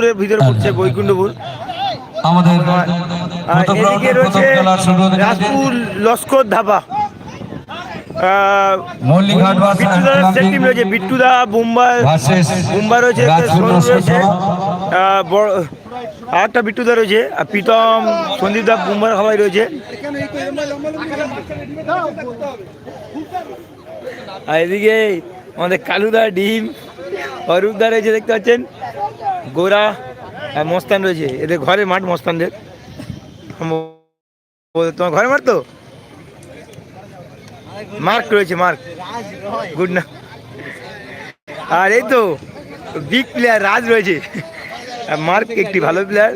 বৈকুণ্ঠপুরের ভিতরে পড়ছে বৈকুণ্ঠপুর। আমাদের এদিকে রয়েছে। রাজপুর লস্কর ধাবা। রয়েছে। বিট্টুদা বুম্বা বুম্বা আর একটা বিট্টুদা রয়েছে আর প্রীতম সন্দীপ দা বুম্বার সবাই রয়েছে। আর এদিকে আমাদের কালুদা ডিম অরূপদা রয়েছে দেখতে পাচ্ছেন। গোরা আর মস্তান রয়েছে। এদের ঘরে মাঠ মস্তানদের। তোমার ঘরে মাঠ তো? মার্ক রয়েছে, মার্ক। গুড না আর এই তো বিগ প্লেয়ার রাজ রয়েছে। মার্ক একটি ভালো প্লেয়ার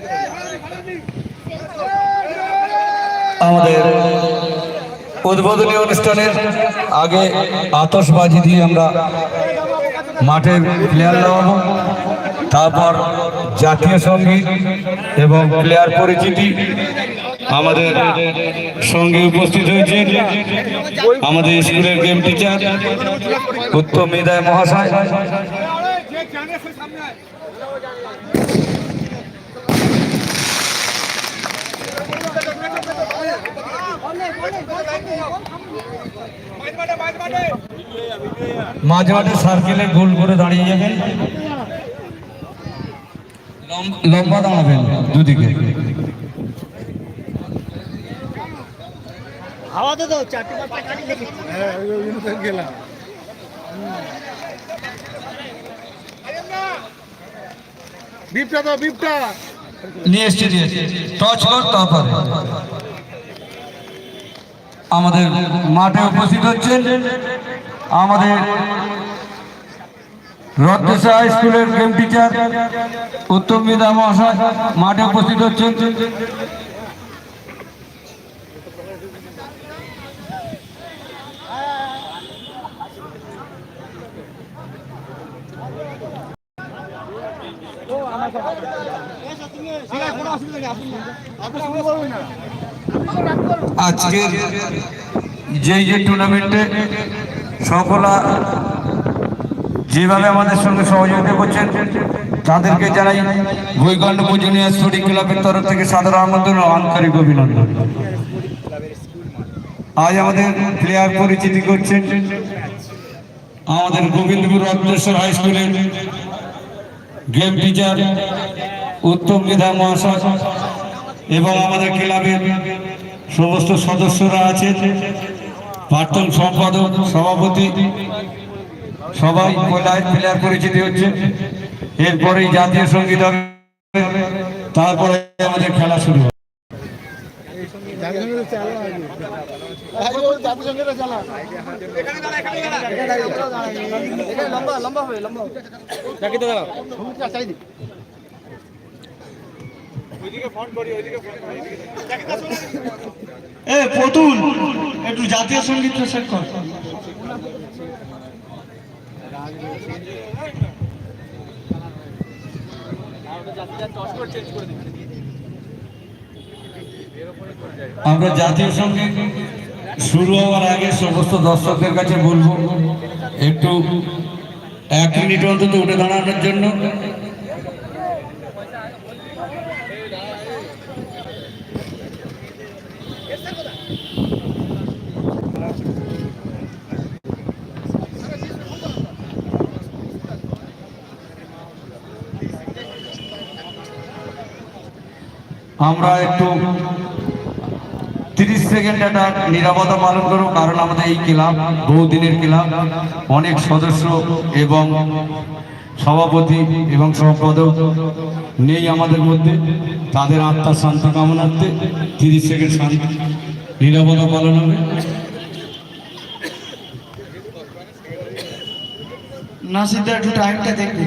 আমাদের উদ্বোধনী অনুষ্ঠানের আগে আতশবাজি দিয়ে আমরা মাঠের প্লেয়ার তারপর জাতীয় সংগীত এবং প্লেয়ার পরিচিতি আমাদের সঙ্গে উপস্থিত হয়েছে। আমাদের স্কুলের গেম টিচার উত্তম মেদায় মহাশয়। মাঝে মাঝে সার্কেলে গোল করে দাঁড়িয়ে যাবেন লম্বা দাঁড়াবেন দুদিকে। হাওয়াতে তো চারটে গেলাম বিপটা তো বিপটা। নিয়ে এসছি নিয়ে এসছি। টচ কর তারপরে। আমাদের মাঠে উপস্থিত হচ্ছেন আমাদের রত্নেশ্বর হাই স্কুলের গেম টিচার উত্তম বিদা মহাশয় মাঠে উপস্থিত হচ্ছেন। আজকের যে যে টুর্নামেন্টে সফলা যেভাবে আমাদের সঙ্গে সহযোগিতা করছেন, তাদেরকে জানাই বৈকণ্ঠপুর জুনিয়র স্টুডি ক্লাবের তরফ থেকে সাধারণ আমন্ত্রণ আন্তরিক অভিনন্দন। আজ আমাদের প্লেয়ার পরিচিতি করছেন আমাদের গোবিন্দপুর রত্নেশ্বর হাই স্কুলের গেম টিচার, উত্তম বিধা মহাশয় এবং আমাদের ক্লাবের সমস্ত সদস্যরা আছেন। প্রাক্তন সম্পাদক, সভাপতি সবাই কয়লায় প্লেয়ার পরিচিতি হচ্ছে। এরপরেই জাতীয় সংগীত হবে। তারপরে আমাদের খেলা শুরু হবে। এ পতুল একটু জাতীয় সংগীত সেট কর। আমরা জাতীয় সংগীত শুরু হওয়ার আগে সমস্ত দর্শকদের কাছে বলব, একটু এক মিনিট অন্তত উঠে দাঁড়ানোর জন্য। আমরা একটু তিরিশ সেকেন্ড একটা নিরাপত্তা পালন করব কারণ আমাদের এই ক্লাব, বহুদিনের ক্লাব, অনেক সদস্য এবং সভাপতি এবং সম্পাদক নেই আমাদের মধ্যে। তাদের আত্মার শান্তি কামনার্থে তিরিশ সেকেন্ড শান্তি, নিরাপত্তা পালন হবে। নাসিরদা, একটু টাইমটা দেখবে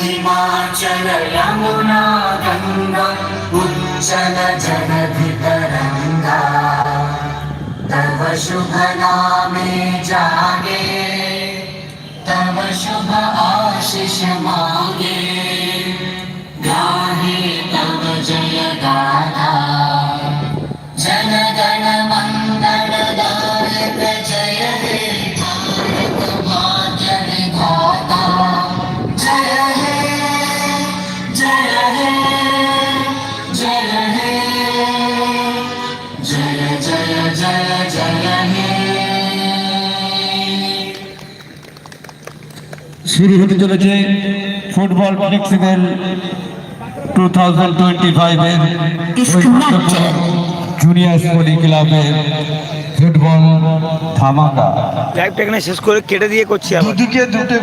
हिमाचल यमुना गङ्गा कुञ्चन ङ्गज्जल तव शुभनामे जागे। जय जय जय हे শুরু হতে চলেছে football flexible two thousand twenty ফাইভের জুনিয়র স্পোর্টিং ক্লাবের ফুটবল ধামাকা লাইভটা এখানে শেষ করে কেটে দিয়ে করছি আবার দুদিকে দুটো